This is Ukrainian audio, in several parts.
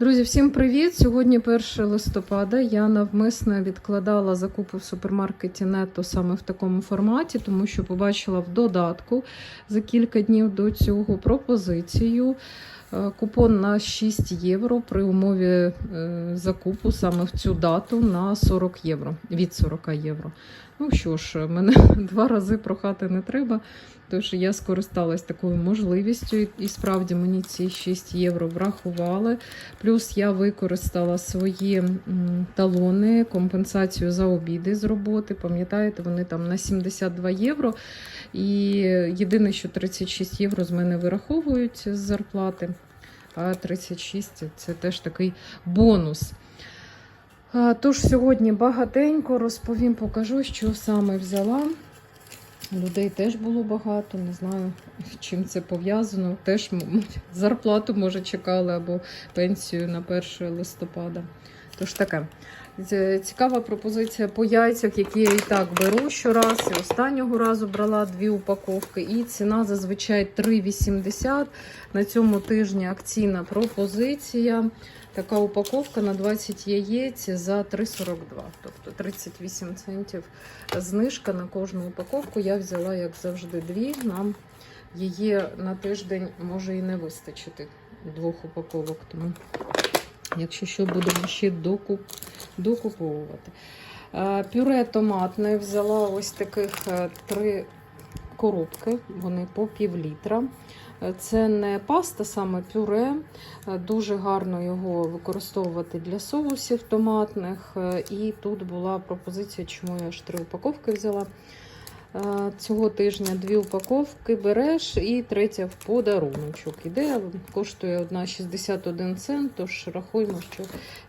Друзі, всім привіт! Сьогодні 1 листопада. Я навмисно відкладала закупи в супермаркеті Нетто саме в такому форматі, тому що побачила в додатку за кілька днів до цього пропозицію. е, Купон на 6 євро при умові е, закупу саме в цю дату на 40 євро від 40 євро. Ну що ж, мене два рази прохати не треба. Тож я скористалась такою можливістю, і- справді мені ці 6 євро врахували. Плюс я використала свої талони, компенсацію за обіди з роботи. Пам'ятаєте, вони там на 72 євро. І єдине, що 36 євро з мене вираховують з зарплати, а 36 це теж такий бонус. Тож сьогодні багатенько розповім, покажу, що саме взяла. Людей теж було багато, не знаю, чим це пов'язано. Теж зарплату, може, чекали або пенсію на 1 листопада. Тож таке. Цікава пропозиція по яйцях, які я і так беру щораз. І останнього разу брала дві упаковки. І ціна зазвичай 3,80. На цьому тижні акційна пропозиція. Така упаковка на 20 яєць за 3,42. Тобто 38 центів знижка на кожну упаковку. Я взяла, як завжди, дві. Нам її на тиждень може і не вистачити двох упаковок. Тому, якщо що, будемо ще докуп, докуповувати. Е, Пюре томатне взяла ось таких е, три коробки, вони по пів літра. Це не паста, саме пюре. Е, Дуже гарно його використовувати для соусів томатних. Е, І тут була пропозиція, чому я аж три упаковки взяла. Е, Цього тижня дві упаковки береш, і третя в подаруночок іде. Коштує одна 61 цент, тож рахуємо, що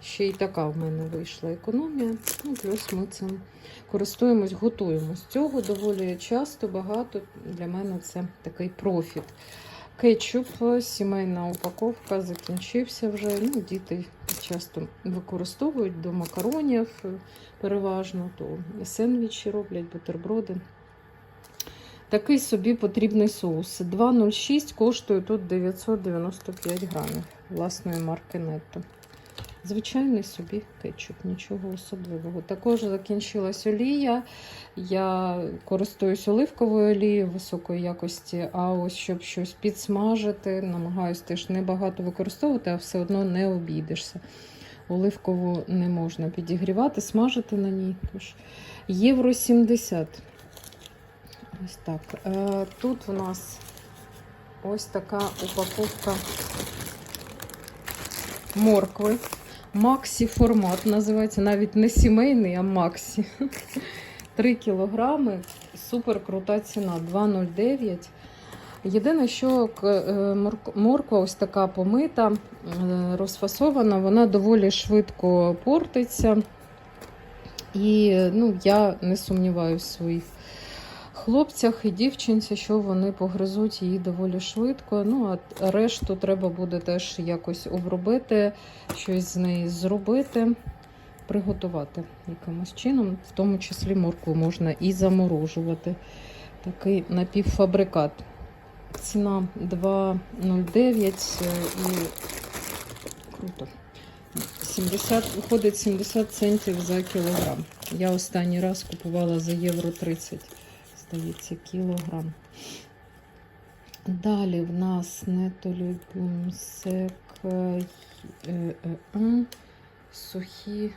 ще й така в мене вийшла економія. Ну, плюс ми цим користуємось, готуємо з цього доволі часто, багато. Для мене це такий профіт. Кетчуп, сімейна упаковка, закінчився вже. Ну, діти часто використовують до макаронів е, переважно, то сендвічі роблять, бутерброди. Такий собі потрібний соус. 2,06 коштує тут 995 грамів власної марки Netto. Звичайний собі кетчуп, нічого особливого. Також закінчилась олія. Я користуюсь оливковою олією високої якості, а ось щоб щось підсмажити, намагаюся теж небагато використовувати, а все одно не обійдешся. Оливкову не можна підігрівати, смажити на ній. Тож євро 70. Ось так. Е, Тут у нас ось така упаковка моркви. Максі формат називається навіть не сімейний, а Максі. 3 кілограми. Супер крута ціна 2,09. Єдине, що е, морк- морква ось така помита, е, розфасована, вона доволі швидко портиться. І ну, я не сумніваюся в своїх хлопцях і дівчинці, що вони погризуть її доволі швидко. Ну, а решту треба буде теж якось обробити, щось з неї зробити, приготувати якимось чином. В тому числі моркву можна і заморожувати. Такий напівфабрикат. Ціна 2,09 і круто. 70, виходить 70 центів за кілограм. Я останній раз купувала за євро 30, здається, кілограм. Далі в нас нетолюбімсек е, е, е, сухі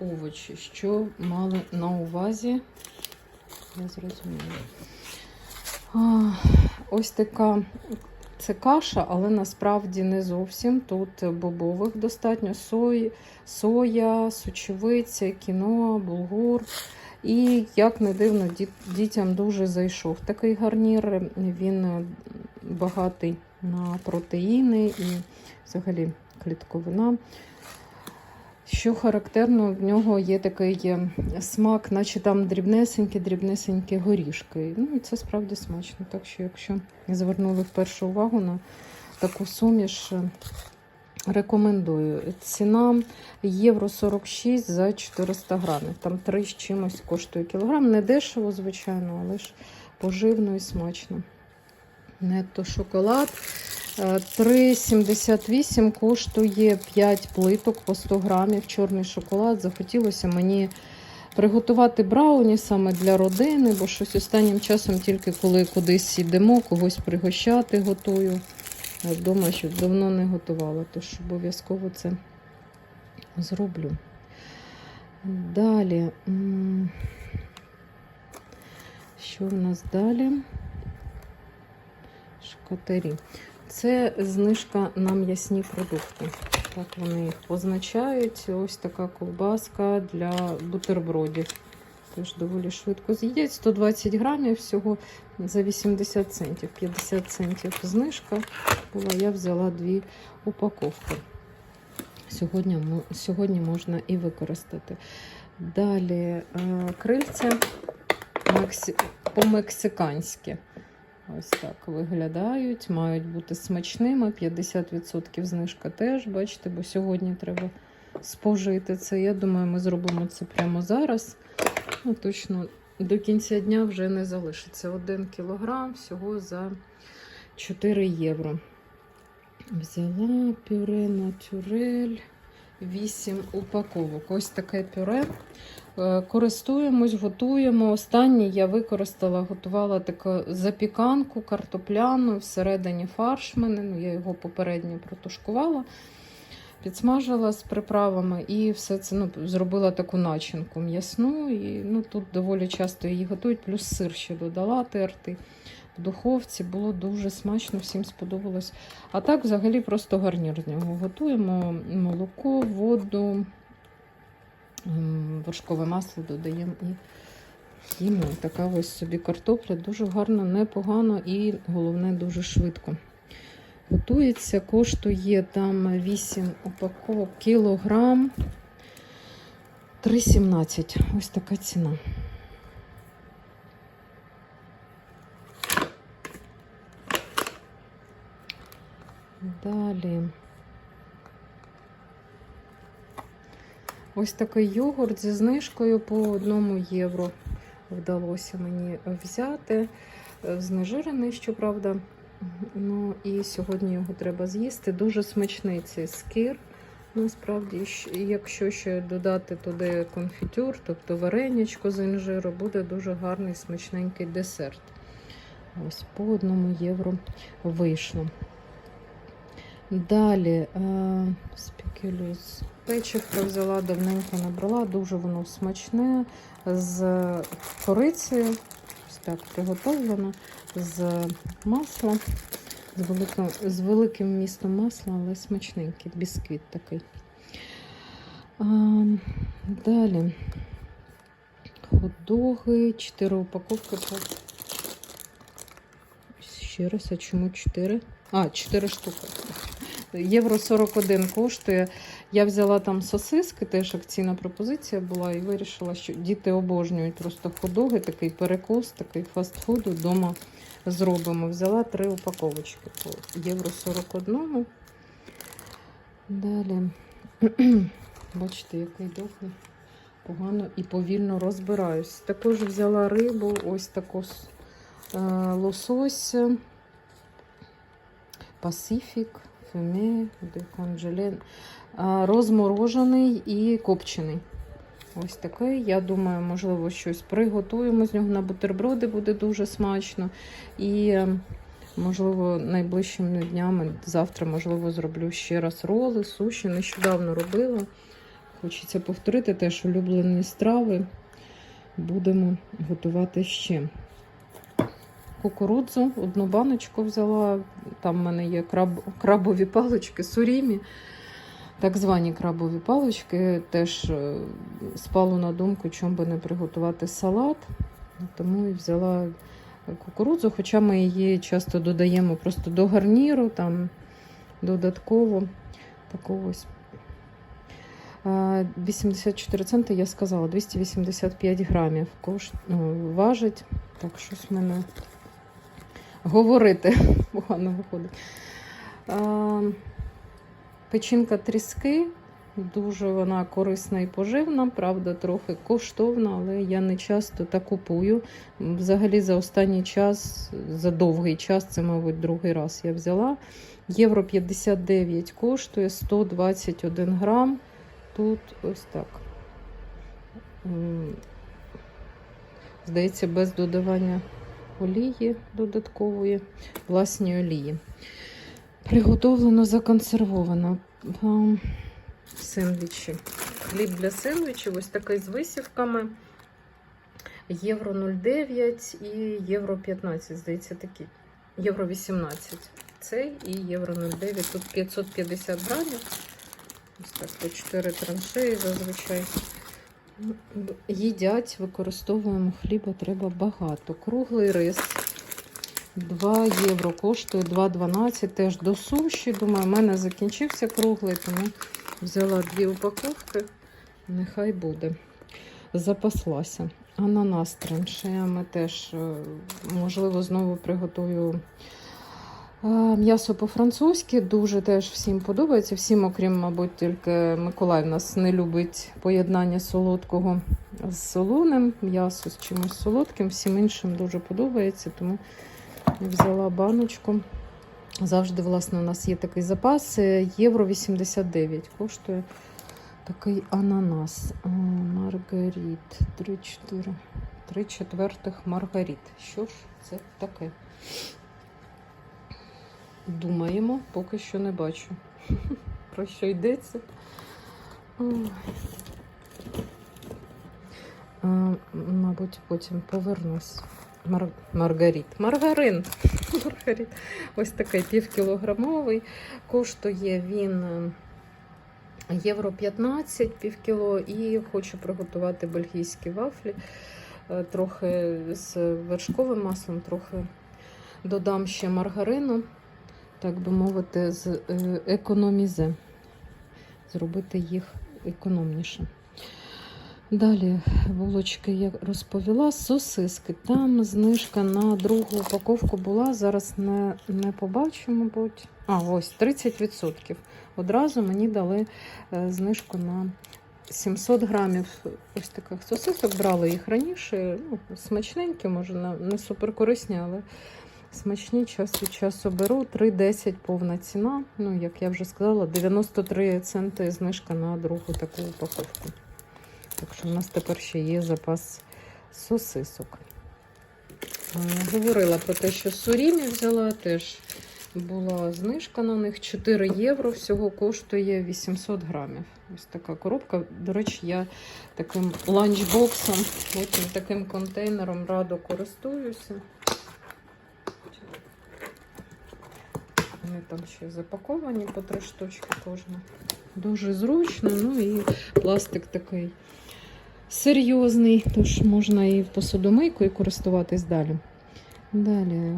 овочі. Що мали на увазі? Я зрозуміла. Ось така це каша, але насправді не зовсім. Тут бобових достатньо сої, соя, сочевиця, кіно, булгур. І, як не дивно, дітям дуже зайшов такий гарнір. Він е, багатий на протеїни і взагалі клітковина. Що характерно, в нього є такий е, смак, наче там дрібнесенькі-дрібнесенькі горішки. Ну і це справді смачно. Так що, якщо звернули вперше увагу на таку суміш, е, рекомендую. Ціна євро 46 за 400 грамів. Там 3 з чимось коштує кілограм. Не дешево, звичайно, але ж поживно і смачно. Нетто шоколад. Е, 3,78 коштує 5 плиток по 100 грамів чорний шоколад. Захотілося мені приготувати брауні саме для родини, бо щось останнім часом, тільки коли кудись йдемо, когось пригощати готую. Вдома що давно не готувала, тож обов'язково це зроблю. Далі. Що в нас далі? Шкатері. Це знижка на м'ясні продукти. Так вони їх позначають. Ось така ковбаска для бутербродів. Теж доволі швидко з'їдять. 120 грамів всього за 80 центів. 50 центів знижка була. Я взяла дві упаковки. Сьогодні, сьогодні можна і використати. Далі е, крильця по-мексиканськи. Ось так виглядають, мають бути смачними. 50% знижка теж, бачите, бо сьогодні треба спожити це. Я думаю, ми зробимо це прямо зараз. Ну, точно до кінця дня вже не залишиться. Один кілограм всього за 4 євро. Взяла пюре натюрель. 8 упаковок. Ось таке пюре. Е, Користуємось, готуємо. Останнє я використала, готувала таку запіканку картопляну, всередині фарш мене. Ну, я його попередньо протушкувала, підсмажила з приправами і все це ну, зробила таку начинку м'ясну. І ну, тут доволі часто її готують, плюс сир ще додала тертий. В духовці було дуже смачно, всім сподобалось. А так, взагалі, просто гарнір з нього готуємо. Молоко, воду, вершкове масло додаємо і їмо. Така ось собі картопля. Дуже гарно, непогано і головне дуже швидко. Готується, коштує там 8 упаковок кілограм. 3,17. Ось така ціна. Далі. Ось такий йогурт зі знижкою по 1 євро вдалося мені взяти. Знежирений, щоправда. Ну і сьогодні його треба з'їсти. Дуже смачний цей скір. Насправді, якщо ще додати туди конфітюр, тобто варенячко з інжиру, буде дуже гарний смачненький десерт. Ось по 1 євро вийшло. Далі е, спікелюс. Печивка взяла, давненько набрала, дуже воно смачне з корицею. Так приготовлено, з маслом, з великим, з великим містом масла, але смачненький, бісквіт такий. А, далі хот-доги, 4 упаковки. Ще раз, а чому 4? А, 4 штуки. Євро 41 коштує. Я взяла там сосиски, теж акційна пропозиція була, і вирішила, що діти обожнюють просто ходоги, такий перекус, такий фастфуд вдома зробимо. Взяла три упаковочки по євро 41. Далі, бачите, який довгий. Погано і повільно розбираюсь. Також взяла рибу, ось таку е, лосось. Пасифік, феме, деконжелен. Розморожений і копчений. Ось такий. Я думаю, можливо, щось приготуємо з нього на бутерброди, буде дуже смачно. І, можливо, найближчими днями, завтра, можливо, зроблю ще раз роли, суші. Нещодавно робила. Хочеться повторити теж улюблені страви. Будемо готувати ще. Кукурудзу, одну баночку взяла. Там в мене є краб, крабові палички, сурімі. Так звані крабові палички. Теж е, спало на думку, чому би не приготувати салат. Тому і взяла кукурудзу, хоча ми її часто додаємо просто до гарніру, там додатково. Таку ось. 84 центи, я сказала, 285 грамів кошт, ну, важить. Так, щось в мене говорити погано виходить. А, печінка тріски Дуже вона корисна і поживна, правда, трохи коштовна, але я не часто та купую. Взагалі за останній час, за довгий час, це, мабуть, другий раз я взяла. Євро 59 коштує 121 грам. Тут ось так. Здається, без додавання олії додаткової, власні олії. Приготовлено законсервовано. Сендвічі. Хліб для сендвічів, ось такий з висівками. Євро 0,9 і євро 15, здається, такі. Євро 18. Цей і євро 0,9. Тут 550 грамів. Ось так, по 4 траншеї зазвичай. Їдять, використовуємо хліба, треба багато. Круглий рис 2 євро коштує 2,12. Теж до суші. Думаю, в мене закінчився круглий, тому взяла дві упаковки. Нехай буде. Запаслася. Ананас траншеями теж, е, можливо, знову приготую м'ясо по-французьки. Дуже теж всім подобається. Всім, окрім, мабуть, тільки Миколай в нас не любить поєднання солодкого з солоним, м'ясо з чимось солодким. Всім іншим дуже подобається, тому взяла баночку. Завжди, власне, у нас є такий запас. Е, Євро 89 коштує такий ананас. А, Маргаріт. 3-4. 3 четвертих маргаріт. Що ж це таке? Думаємо, поки що не бачу. Про що йдеться? Мабуть, потім повернусь. Мар... Маргарит. Маргарин. Маргарит. Ось такий півкілограмовий. Коштує він е, євро 15 півкіло. І хочу приготувати бельгійські вафлі. Е, Трохи з вершковим маслом, трохи додам ще маргарину, так би мовити, з е, економізе. Зробити їх економніше. Далі булочки я розповіла. Сосиски. Там знижка на другу упаковку була. Зараз не, не побачу, мабуть. А, ось 30%. Одразу мені дали е, знижку на 700 грамів ось таких сосисок. Брали їх раніше. Ну, смачненькі, може, не суперкорисні, але смачні час від часу беру. 3,10 повна ціна. Ну, як я вже сказала, 93 центи знижка на другу таку упаковку. Так що в нас тепер ще є запас сосисок. Говорила про те, що сурімі взяла, теж була знижка на них 4 євро. Всього коштує 800 грамів. Ось така коробка. До речі, я таким ланчбоксом, таким контейнером радо користуюся. Вони там ще запаковані по три штучки кожна. Дуже зручно, ну і пластик такий серйозний, тож можна і в посудомийку і користуватись далі. Далі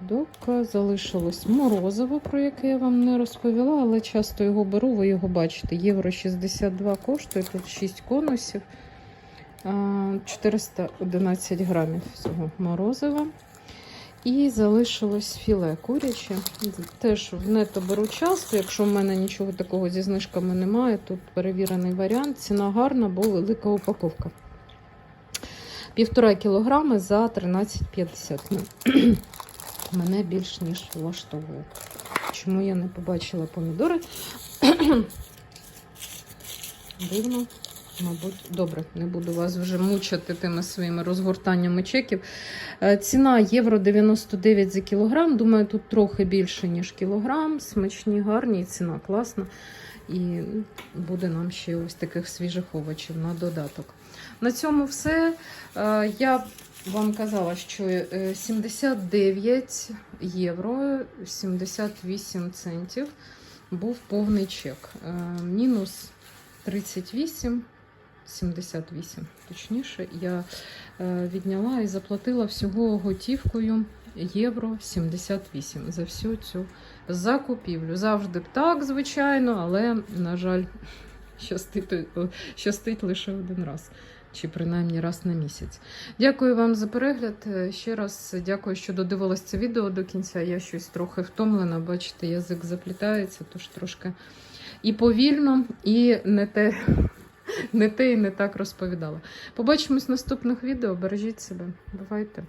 дока залишилось морозиво, про яке я вам не розповіла, але часто його беру, ви його бачите. Євро 62 коштує, тут 6 конусів, 411 грамів всього морозива. І залишилось філе куряче. Теж в нето беру часто, якщо в мене нічого такого зі знижками немає. Тут перевірений варіант. Ціна гарна, бо велика упаковка. Півтора кілограми за 13,50. Ну, Мене більш ніж влаштовує. Чому я не побачила помідори? Дивно. Мабуть, добре, не буду вас вже мучити тими своїми розгортаннями чеків. Е, Ціна євро 99 за кілограм. Думаю, тут трохи більше, ніж кілограм. Смачні, гарні, ціна класна. І буде нам ще ось таких свіжих овочів на додаток. На цьому все. Е, Я вам казала, що е, 79 євро 78 центів був повний чек. Е, Мінус 38. 78, точніше, я е, відняла і заплатила всього готівкою євро 78 за всю цю закупівлю. Завжди б так, звичайно, але, на жаль, щастить, щастить лише один раз. Чи принаймні раз на місяць. Дякую вам за перегляд. Е, Ще раз дякую, що додивились це відео до кінця. Я щось трохи втомлена, бачите, язик заплітається, тож трошки і повільно, і не те, не те і не так розповідала. Побачимось в наступних відео. Бережіть себе. Бувайте!